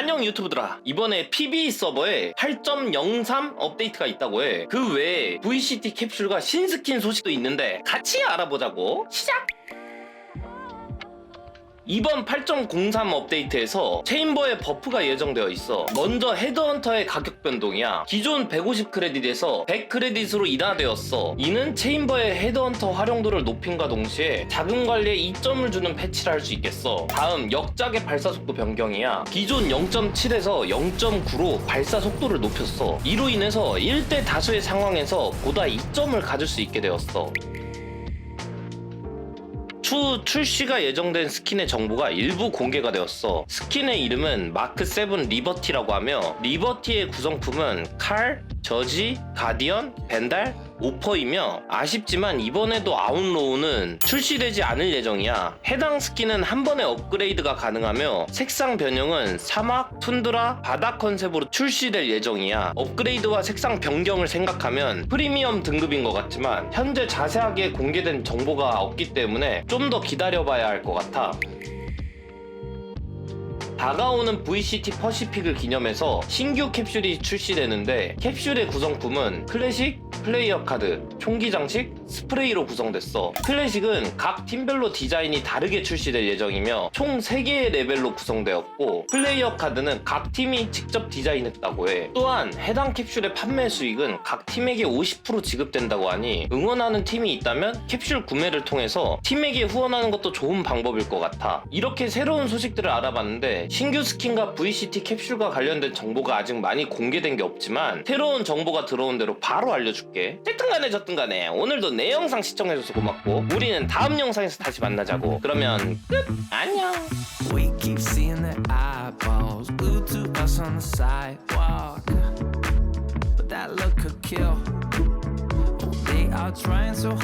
안녕 유튜브들아. 이번에 PB 서버에 8.03 업데이트가 있다고 해그 외에 VCT 캡슐과 신스킨 소식도 있는데 같이 알아보자고. 시작! 이번 8.03 업데이트에서 체인버의 버프가 예정되어 있어. 먼저 헤드헌터의 가격 변동이야. 기존 150 크레딧에서 100 크레딧으로 인하되었어. 이는 체인버의 헤드헌터 활용도를 높임과 동시에 자금 관리에 이점을 주는 패치를 할 수 있겠어. 다음 역작의 발사 속도 변경이야. 기존 0.7에서 0.9로 발사 속도를 높였어. 이로 인해서 1대 다수의 상황에서 보다 이점을 가질 수 있게 되었어 추후 출시가 예정된 스킨의 정보가 일부 공개가 되었어. 스킨의 이름은 마크7 리버티라고 하며 리버티의 구성품은 칼, 저지, 가디언, 벤달, 오퍼이며 아쉽지만 이번에도 아웃로우는 출시되지 않을 예정이야. 해당 스킨은 한 번에 업그레이드가 가능하며 색상 변형은 사막, 툰드라, 바다 컨셉으로 출시될 예정이야. 업그레이드와 색상 변경을 생각하면 프리미엄 등급인 것 같지만 현재 자세하게 공개된 정보가 없기 때문에 좀 더 기다려봐야 할 것 같아. 다가오는 VCT 퍼시픽을 기념해서 신규 캡슐이 출시되는데 캡슐의 구성품은 클래식, 플레이어 카드, 총기 장식, 스프레이로 구성됐어. 클래식은 각 팀별로 디자인이 다르게 출시될 예정이며 총 3개의 레벨로 구성되었고 플레이어 카드는 각 팀이 직접 디자인했다고 해. 또한 해당 캡슐의 판매 수익은 각 팀에게 50% 지급된다고 하니 응원하는 팀이 있다면 캡슐 구매를 통해서 팀에게 후원하는 것도 좋은 방법일 것 같아. 이렇게 새로운 소식들을 알아봤는데 신규 스킨과 VCT 캡슐과 관련된 정보가 아직 많이 공개된 게 없지만 새로운 정보가 들어온 대로 바로 알려줄 게. 됐든 간에 졌든 간에 오늘도 내 영상 시청해줘서 고맙고 우리는 다음 영상에서 다시 만나자고. 그러면 끝! 안녕! We keep seeing their eyeballs glued to us on the sidewalk. But that look could kill. Oh, they are trying so hard.